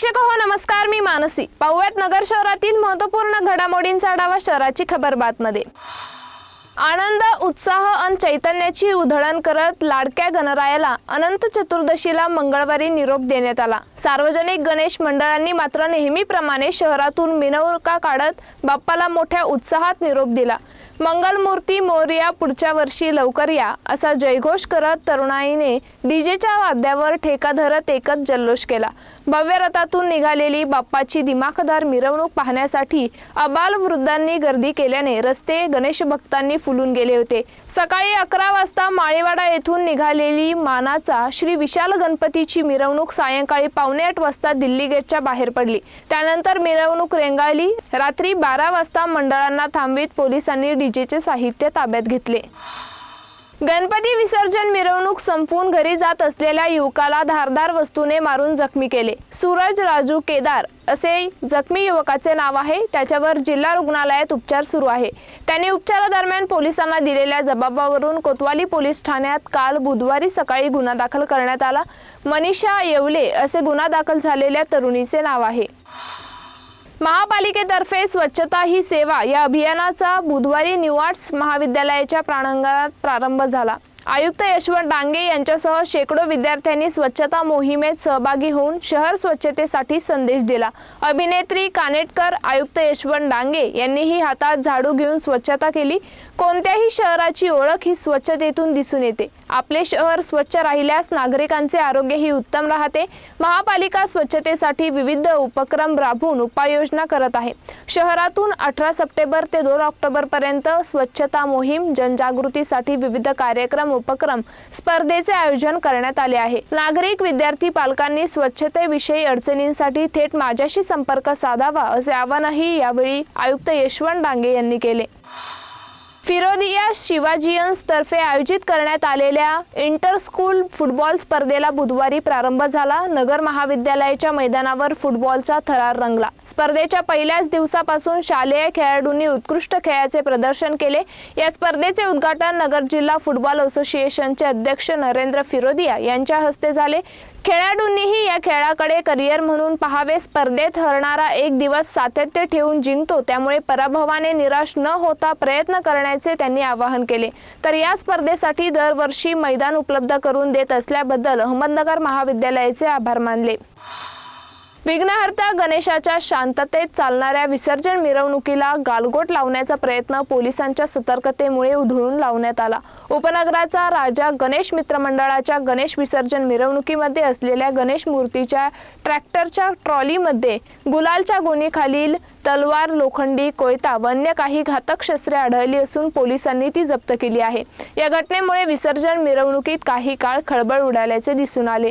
प्रेक्षक हो नमस्कार. मी मानसी. पाहुयात नगर शहरातील महत्त्वपूर्ण घडामोडींचा आढावा शहराची खबर बातमध्ये. आनंद उत्साह अन चैतन्याची उधळण करत लाडक्या गणरायाला अनंत चतुर्दशीला मंगळवारी निरोप देण्यात आला. सार्वजनिक गणेश मंडळांनी मात्र नेहमीप्रमाणे शहरातून मिरवणुका काढत बाप्पाला मोठ्या उत्साहात निरोप दिला. मंगलमूर्ती मोर्या पुढच्या वर्षी लवकर या असा जयघोष करत तरुणाईने डीजेच्या वाद्यावर ठेका धरत एकच जल्लोष केला. भव्य रथातून निघालेली बाप्पाची दिमाखदार मिरवणूक पाहण्यासाठी अबाल वृद्धांनी गर्दी केल्याने रस्ते गणेश भक्तांनी फुलून गेले होते. सकाळी अकरा वाजता माळेवाडा येथून निघालेली मानाचा श्री विशाल गणपतीची मिरवणूक सायंकाळी पावणे आठ वाजता दिल्ली गेटच्या बाहेर पडली. त्यानंतर मिरवणूक रेंगाळली. रात्री बारा वाजता मंडळांना थांबवीत पोलिसांनी विजेचे साहित्य ताब्यात घेतले. गणपती विसर्जन मिरवणूक संपवून घरी जात असलेल्या युवकाला धारदार वस्तूने मारून जखमी केले. सूरज राजू केदार असे जखमी युवकाचे नाव आहे. त्याच्यावर जिल्हा रुग्णालयात उपचार सुरू आहे. त्याने उपचारादरम्यान पोलिसांना दिलेल्या जबाबावरून कोतवाली पोलीस ठाण्यात काल बुधवारी सकाळी गुन्हा दाखल करण्यात आला. मनीषा येवले असे गुन्हा दाखल झालेल्या तरुणीचे नाव आहे. महापालिकेतर्फे स्वच्छता ही सेवा या अभियानाचा बुधवारी न्यू महाविद्यालयाच्या प्रांगणात प्रारंभ झाला. आयुक्त यशवंत डांगे यांच्यासह शेकडो विद्यार्थ्यांनी स्वच्छता मोहिमेत सहभागी होऊन शहर स्वच्छतेसाठी संदेश दिला. अभिनेत्री कानेटकर आयुक्त यशवंत डांगे यांनीही हातात झाडू घेऊन स्वच्छता केली. कोणत्याही शहराची ओळख ही स्वच्छतेतून दिसून येते. आपले शहर स्वच्छ राहिल्यास नागरिकांचे आरोग्यही उत्तम राहते. महापालिका स्वच्छतेसाठी विविध उपक्रम राबवून उपाययोजना करत आहे. शहरातून अठरा सप्टेंबर ते दोन ऑक्टोबरपर्यंत स्वच्छता मोहीम जनजागृतीसाठी विविध कार्यक्रम उपक्रम स्पर्धेचे आयोजन करण्यात आले आहे. नागरिक विद्यार्थी पालकांनी स्वच्छतेविषयी अडचणींसाठी थेट माझ्याशी संपर्क साधावा असे आवाहनही यावेळी आयुक्त यशवंत डांगे यांनी केले. फिरोदिया शिवाजियन्स तर्फे आयोजित करण्यात आलेल्या इंटर स्कूल फुटबॉल स्पर्धेला बुधवारी प्रारंभ झाला. नगर महाविद्यालयाच्या मैदानावर फुटबॉलचा थरार रंगला. स्पर्धेच्या पहिल्याच दिवसापासून शालेय खेळाडूंनी उत्कृष्ट खेळाचे प्रदर्शन केले. या स्पर्धेचे उद्घाटन नगर जिल्हा फुटबॉल असोसिएशनचे अध्यक्ष नरेंद्र फिरोदिया यांच्या हस्ते झाले. खेळाडूंनीही या खेळाकडे करिअर म्हणून पहावे. स्पर्धेत हरणारा एक दिवस सातत्य ठेवून जिंकतो त्यामुळे पराभवाने निराश न होता प्रयत्न करण्याचे त्यांनी आवाहन केले. तर या स्पर्धेसाठी दरवर्षी मैदान उपलब्ध करून देत असल्याबद्दल अहमदनगर महाविद्यालयाचे आभार मानले. विघ्नहर्ता गणेशाच्या शांततेत चालणाऱ्या विसर्जन मिरवणुकीला गालगोट लावण्याचा प्रयत्न पोलिसांच्या सतर्कतेमुळे उधळून लावण्यात आला. उपनगराचा राजा गणेश मित्र मंडळाच्या गणेश विसर्जन मिरवणुकीमध्ये असलेल्या गणेश मूर्तीच्या ट्रॅक्टरच्या ट्रॉलीमध्ये गुलालच्या गोणीखालील तलवार लोखंडी कोयता व अन्य काही घातक शस्त्रे आढळली असून पोलिसांनी ती जप्त केली आहे. या घटनेमुळे विसर्जन मिरवणुकीत काही काळ खळबळ उडाल्याचे दिसून आले.